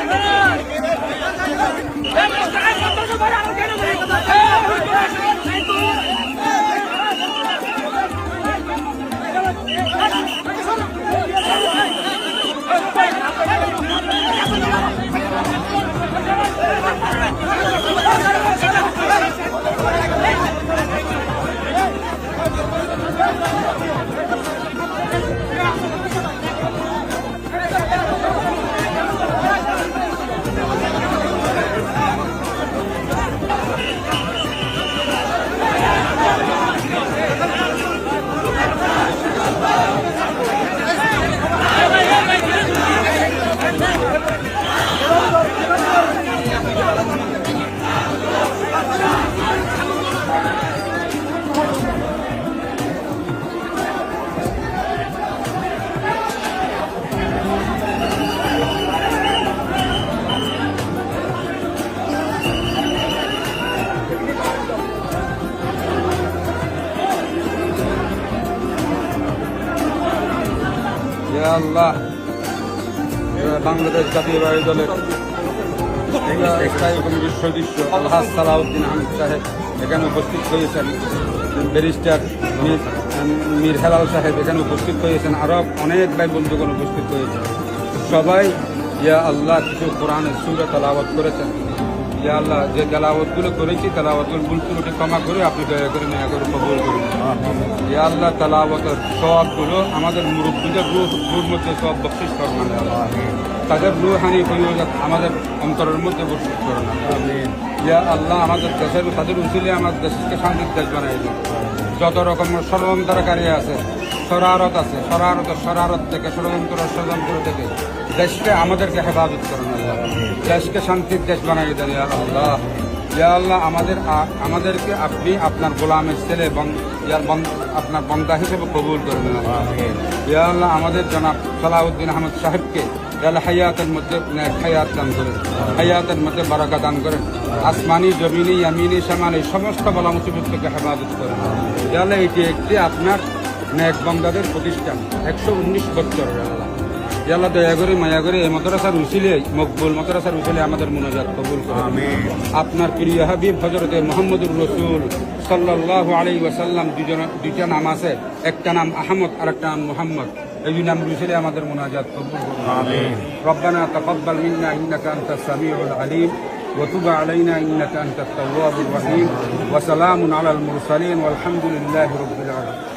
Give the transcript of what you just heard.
ইয়া আল্লাহ। বাংলাদেশ জাতীয়বাদী দলের সদস্য আল্লাহ সালাউদ্দিন আহমেদ সাহেব। এখানে উপস্থিত হয়েছেন ব্যারিস্টার মীর হেলাল সাহেব। এখানে উপস্থিত হয়েছেন আরও অনেক ভাই বন্ধুগণ উপস্থিত হয়েছেন। সবাই ইয়া আল্লাহ কিছু কোরআনের সুরে তালাবত করেছেন। ইয়া আল্লাহ যে তেলাওয়াতগুলো করেছি তেলাওয়াতগুলো ভুল ক্ষমা করে আপনি দয়া করে মেয়া করে কবুল করুন। ইয়া আল্লাহ তেলাওয়াতের সবগুলো আমাদের মুরব্বীদের রূহ রূর মধ্যে সব বকশিস করবেন তাদের রুহানি প্রয়োজন আমাদের অন্তরের মধ্যে বকশিস করেন ইয়া আল্লাহ, আমাদের দেশের তাদের উচিলে আমাদের দেশকে শান্তির দেশ বানাই দিন। যত রকমের ষড়যন্ত্রকারী আছে শরারত আছে শরারত শরারত থেকে ষড়যন্ত্র ষড়যন্ত্র থেকে দেশকে আমাদেরকে হেফাজত করেন আল্লাহ দেশকে শান্তির দেশ বানাই দেন ইয়া আল্লাহ। ইয়া আল্লাহ আমাদের আমাদেরকে আপনি আপনার গোলামের ছেলে এবং ইয়ার বন- আপনার বন্দা হিসেবে কবুল করে নেন। ইয়া আল্লাহ আমাদের জনাব সালাউদ্দিন আহমদ সাহেবকে হায়াতের মধ্যে হায়াত দান করেন। হায়াতের মধ্যে বারাকা দান করেন। আসমানি জমিনি ইয়ামিনি সামানি সমস্ত বলা মুসিবত থেকে হেফাজত করেন। ইয়াল্লাহ এটি একটি আপনার নেক বন্দাদের প্রতিষ্ঠান। একশো উনিশ বছর আল্লাহ। ইয়াল্লাহ দয়া করে মায়া করে এই মাদ্রাসার উচিলে মকবুল মাদ্রাসার উচিলে আমাদের মুনাজাত কবুল করে আপনার প্রিয় হাবিব হজরতে মোহাম্মদুর রসুল সাল্লাহ আলাই ওয়াসাল্লাম দুজন দুইটা নাম আছে একটা নাম আহমদ আর একটা নাম মোহাম্মদ এই দুই নাম রুসিলে আমাদের মুনাজাত কবুল করুন ربنا تقبل منا انك انت السميع العليم وتب علينا انك انت التواب الرحيم وسلام على المرسلين والحمد لله رب العالمين